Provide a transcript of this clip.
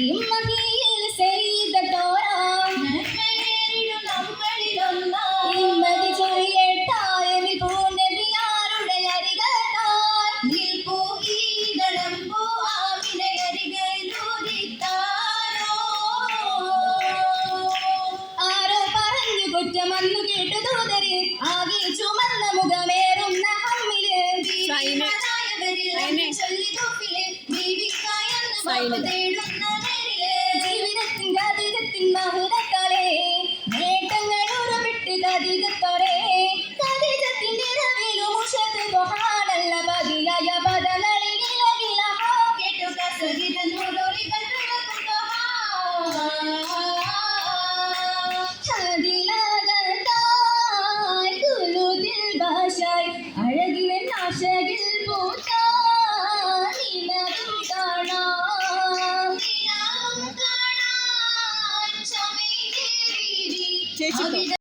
നിമ്മതിയിൽ ചെയ്ത തോരാ. നന്മയേറിടും നമ്മളിലൊന്നാ. നിമ്മതി ചൊരിയട്ടായമി പൂനബിയാരുടെ അരികത്താൽ. നിൽപ്പൂ ഈതളം പോ ആമിനെ അരികലൂതിത്താനോ ആരോ പറഞ്ഞു കുറ്റമെന്നു കേട്ടു തൂതരി ആ ആശകിൽ പൂത്താനിലവും കാണാം ചേച്ചി